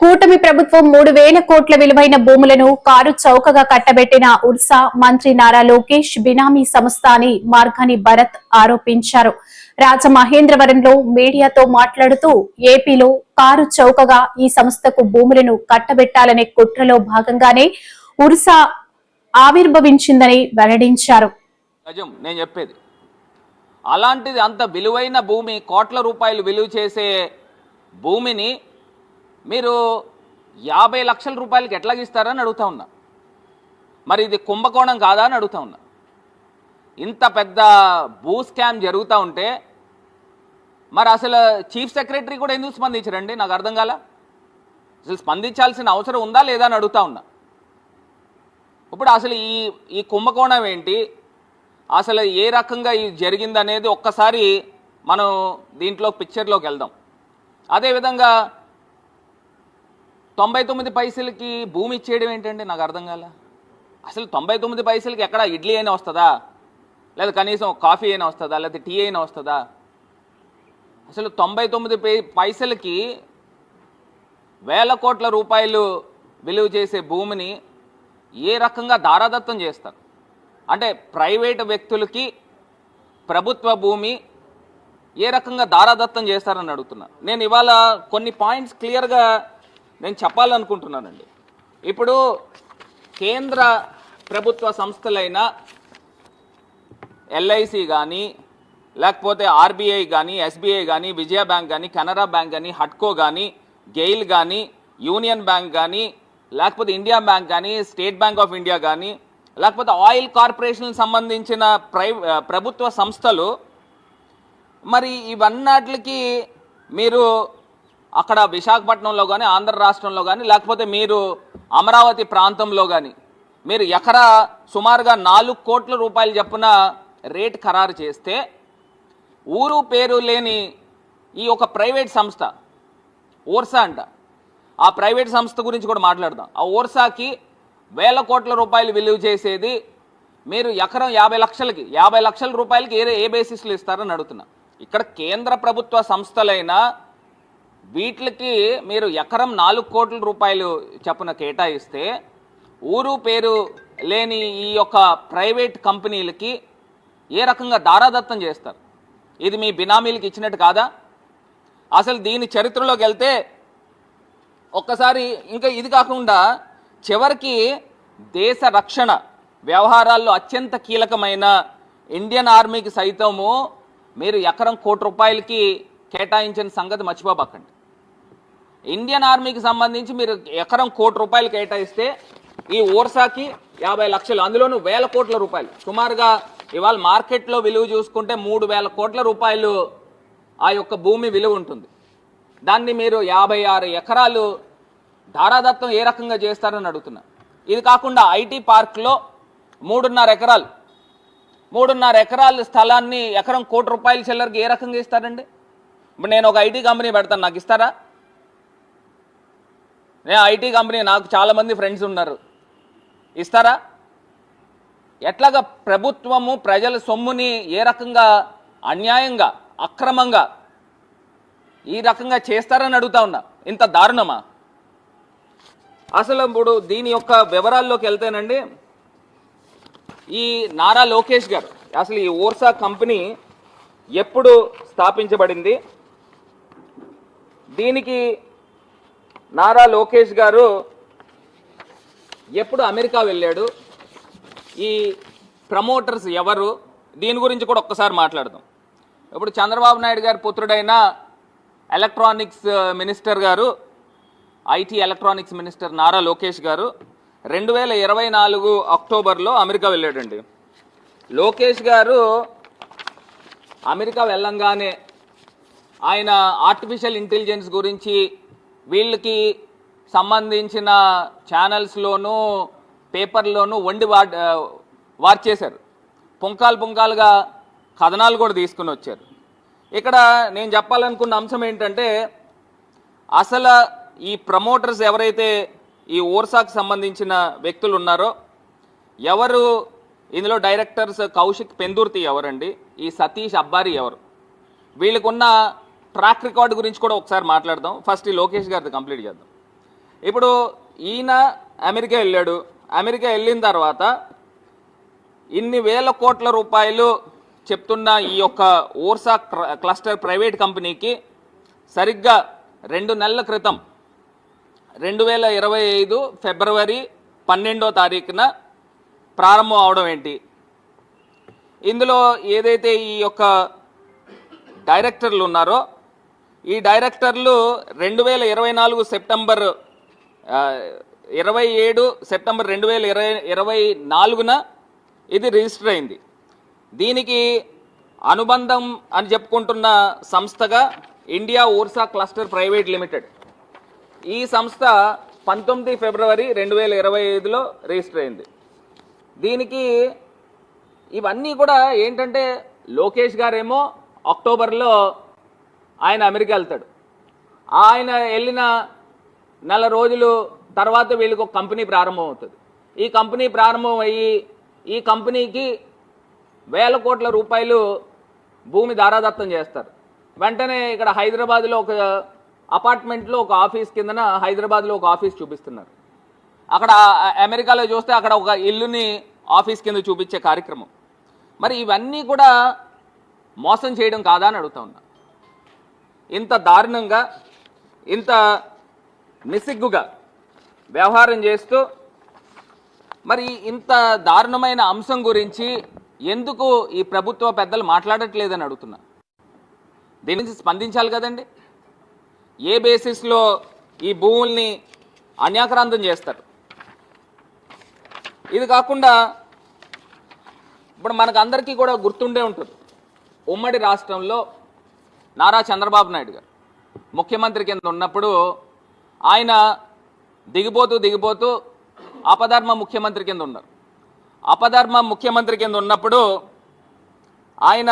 కూటమి ప్రభుత్వం మూడు వేల కోట్ల విలువైన భూములను కారు చౌకగా కట్టబెట్టిన ఉర్సా మంత్రి నారా లోకేష్ బినామీ సంస్థ అని మార్గాని భరత్ ఆరోపించారు. రాజమహేంద్రవరంలో మీడియాతో మాట్లాడుతూ ఏపీలో కారు చౌకగా ఈ సంస్థకు భూములను కట్టబెట్టాలనే కుట్రలో భాగంగానే ఉర్సా ఆవిర్భవించిందని వెల్లడించారు. నేను చెప్పేది. అలాంటిది అంత విలువైన భూమి కోట్ల రూపాయలు విలువ చేసే భూమిని మీరు యాభై లక్షల రూపాయలకి ఎట్లా ఇస్తారని అడుగుతా ఉన్నా. మరి ఇది కుంభకోణం కాదా అని అడుగుతా ఉన్నా. ఇంత పెద్ద భూ స్కామ్ జరుగుతూ ఉంటే మరి అసలు చీఫ్ సెక్రటరీ కూడా ఎందుకు స్పందించరండి? నాకు అర్థం కాల. అసలు స్పందించాల్సిన అవసరం ఉందా లేదా అని అడుగుతా ఉన్నా. ఇప్పుడు అసలు ఈ ఈ కుంభకోణం ఏంటి? అసలు ఏ రకంగా ఇది జరిగిందనేది ఒక్కసారి మనం దీంట్లో పిక్చర్లోకి వెళ్దాం. అదేవిధంగా తొంభై తొమ్మిది పైసలకి భూమి ఇచ్చేయడం ఏంటండి? నాకు అర్థం కాల. అసలు తొంభై తొమ్మిది పైసలకి ఎక్కడ ఇడ్లీ అయినా వస్తుందా? లేదా కనీసం కాఫీ అయినా వస్తుందా? లేదా టీ అయినా వస్తుందా? అసలు తొంభై తొమ్మిది పైసలకి వేల కోట్ల రూపాయలు విలువ చేసే భూమిని ఏ రకంగా దారాదత్తం చేస్తారు? అంటే ప్రైవేటు వ్యక్తులకి ప్రభుత్వ భూమి ఏ రకంగా దారాదత్తం చేస్తారని అడుగుతున్నా. నేను ఇవాళ కొన్ని పాయింట్స్ క్లియర్గా నేను చెప్పాలనుకుంటున్నానండి. ఇప్పుడు కేంద్ర ప్రభుత్వ సంస్థలైన ఎల్ఐసి కానీ లేకపోతే ఆర్బీఐ కానీ ఎస్బీఐ కానీ విజయ బ్యాంక్ కానీ కెనరా బ్యాంక్ కానీ హట్కో కానీ గెయిల్ కానీ యూనియన్ బ్యాంక్ కానీ లేకపోతే ఇండియా బ్యాంక్ కానీ స్టేట్ బ్యాంక్ ఆఫ్ ఇండియా కానీ లేకపోతే ఆయిల్ కార్పొరేషన్ సంబంధించిన ప్రై ప్రభుత్వ సంస్థలు మరి ఇవన్నట్లకి మీరు అక్కడ విశాఖపట్నంలో కానీ ఆంధ్ర రాష్ట్రంలో కానీ లేకపోతే మీరు అమరావతి ప్రాంతంలో కానీ మీరు ఎకరా సుమారుగా నాలుగు కోట్ల రూపాయలు చెప్పున రేట్ ఖరారు చేస్తే ఊరు పేరు లేని ఈ ఒక ప్రైవేట్ సంస్థ ఓర్సా అంట. ఆ ప్రైవేట్ సంస్థ గురించి కూడా మాట్లాడదాం. ఆ ఓర్సాకి వేల కోట్ల రూపాయలు విలువ చేసేది మీరు ఎకరం యాభై లక్షలకి యాభై లక్షల రూపాయలకి ఏ ఏ బేసిస్లో ఇస్తారని అడుగుతున్నా. ఇక్కడ కేంద్ర ప్రభుత్వ సంస్థలైన వీటికి మీరు ఎకరం నాలుగు కోట్ల రూపాయలు చప్పున కేటాయిస్తే ఊరు పేరు లేని ఈ యొక్క ప్రైవేట్ కంపెనీలకి ఏ రకంగా దారాదత్తం చేస్తారు? ఇది మీ బినామీలకి ఇచ్చినట్టు కాదా? అసలు దీని చరిత్రలోకి వెళ్తే ఒక్కసారి ఇంకా ఇది కాకుండా చివరికి దేశ రక్షణ వ్యవహారాల్లో అత్యంత కీలకమైన ఇండియన్ ఆర్మీకి సైతము మీరు ఎకరం కోటి రూపాయలకి కేటాయించిన సంగతి మర్చిపోబాకండి. ఇండియన్ ఆర్మీకి సంబంధించి మీరు ఎకరం కోటి రూపాయలు కేటాయిస్తే ఈ ఓర్సాకి యాభై లక్షలు అందులోనూ వేల కోట్ల రూపాయలు. సుమారుగా ఇవాళ మార్కెట్లో విలువ చూసుకుంటే మూడు వేల కోట్ల రూపాయలు ఆ యొక్క భూమి విలువ ఉంటుంది. దాన్ని మీరు యాభై ఆరు ఎకరాలు ధారాదత్తం ఏ రకంగా చేస్తారని అడుగుతున్నా. ఇది కాకుండా ఐటీ పార్క్లో మూడున్నర ఎకరాలు. మూడున్నర ఎకరాల స్థలాన్ని ఎకరం కోటి రూపాయల చిల్లరకి ఏ రకంగా ఇస్తారండి? ఇప్పుడు నేను ఒక ఐటీ కంపెనీ పెడతాను నాకు ఇస్తారా? నేను ఐటీ కంపెనీ నాకు చాలామంది ఫ్రెండ్స్ ఉన్నారు. ఇస్తారా? ఎట్లాగా ప్రభుత్వము ప్రజల సొమ్ముని ఏ రకంగా అన్యాయంగా అక్రమంగా ఈ రకంగా చేస్తారని అడుగుతా ఉన్నా. ఇంత దారుణమా? అసలు ఇప్పుడు దీని యొక్క వివరాల్లోకి వెళ్తేనండి ఈ నారా లోకేష్ గారు అసలు ఈ ఓర్సా కంపెనీ ఎప్పుడు స్థాపించబడింది? దీనికి నారా లోకేష్ గారు ఎప్పుడు అమెరికా వెళ్ళాడు? ఈ ప్రమోటర్స్ ఎవరు? దీని గురించి కూడా ఒక్కసారి మాట్లాడదాం. ఇప్పుడు చంద్రబాబు నాయుడు గారి పుత్రుడైన ఎలక్ట్రానిక్స్ మినిస్టర్ గారు IT electronics minister Nara Lokesh గారు రెండు వేల ఇరవై నాలుగు అక్టోబర్లో అమెరికా వెళ్ళాడండి. లోకేష్ గారు అమెరికా వెళ్ళంగానే ఆయన ఆర్టిఫిషియల్ ఇంటెలిజెన్స్ గురించి వీళ్ళకి సంబంధించిన ఛానల్స్లోనూ పేపర్లోనూ వండి వా వార్చేశారు. పుంకాలు పుంకాలుగా కథనాలు కూడా తీసుకుని వచ్చారు. ఇక్కడ నేను చెప్పాలనుకున్న అంశం ఏంటంటే అసలు ఈ ప్రమోటర్స్ ఎవరైతే ఈ ఓర్సాకు సంబంధించిన వ్యక్తులు ఉన్నారో ఎవరు ఇందులో డైరెక్టర్స్ కౌశిక్ పెందుర్తి ఎవరండి ఈ సతీష్ అబ్బారి ఎవరు? వీళ్ళకున్న ట్రాక్ రికార్డ్ గురించి కూడా ఒకసారి మాట్లాడదాం. ఫస్ట్ ఈ లోకేష్ గారిది కంప్లీట్ చేద్దాం. ఇప్పుడు ఈయన అమెరికా వెళ్ళాడు. అమెరికా వెళ్ళిన తర్వాత ఇన్ని వేల కోట్ల రూపాయలు చెప్తున్న ఈ యొక్క ఓర్సా క్లస్టర్ ప్రైవేట్ కంపెనీకి సరిగ్గా రెండు నెలల క్రితం రెండు వేల ఇరవై ఐదు ఫిబ్రవరి పన్నెండో తారీఖున ప్రారంభం అవడం ఏంటి? ఇందులో ఏదైతే ఈ యొక్క డైరెక్టర్లు ఉన్నారో ఈ డైరెక్టర్లు రెండు వేల ఇరవై నాలుగు సెప్టెంబర్ ఇరవై ఏడు సెప్టెంబర్ రెండు వేల ఇరవై ఇరవై నాలుగున ఇది రిజిస్టర్ అయింది. దీనికి అనుబంధం అని చెప్పుకుంటున్న సంస్థగా India Ursa cluster private limited. ఈ సంస్థ పంతొమ్మిది ఫిబ్రవరి రెండు వేల ఇరవై ఐదులో రిజిస్టర్ అయింది. దీనికి ఇవన్నీ కూడా ఏంటంటే లోకేష్ గారేమో అక్టోబర్లో ఆయన అమెరికా వెళ్తాడు. ఆయన వెళ్ళిన నెల రోజులు తర్వాత వీళ్ళకి ఒక కంపెనీ ప్రారంభం అవుతుంది ఈ కంపెనీ ప్రారంభం అయ్యి ఈ కంపెనీకి వేల కోట్ల రూపాయలు భూమి దారాదత్తం చేస్తారు. వెంటనే ఇక్కడ హైదరాబాద్లో ఒక అపార్ట్మెంట్లో ఒక ఆఫీస్ కిందన హైదరాబాద్లో ఒక ఆఫీస్ చూపిస్తున్నారు. అక్కడ అమెరికాలో చూస్తే అక్కడ ఒక ఇల్లుని ఆఫీస్ కింద చూపించే కార్యక్రమం. మరి ఇవన్నీ కూడా మోసం చేయడం కాదా అని అడుగుతా ఉన్నా. ఇంత దారుణంగా ఇంత నిసిగ్గుగా వ్యవహారం చేస్తూ మరి ఇంత దారుణమైన అంశం గురించి ఎందుకు ఈ ప్రభుత్వ పెద్దలు మాట్లాడట్లేదని అడుగుతున్నా? దీని నుంచి స్పందించాలి కదండి. ఏ బేసిస్లో ఈ భూముల్ని అన్యాక్రాంతం చేస్తారు? ఇది కాకుండా ఇప్పుడు మనకు అందరికీ కూడా గుర్తుండే ఉంటుంది. ఉమ్మడి రాష్ట్రంలో నారా చంద్రబాబు నాయుడు గారు. ముఖ్యమంత్రి కింద ఉన్నప్పుడు ఆయన దిగిపోతూ దిగిపోతూ అపధర్మ ముఖ్యమంత్రి కింద ఉన్నారు. అపధర్మ ముఖ్యమంత్రి కింద ఉన్నప్పుడు ఆయన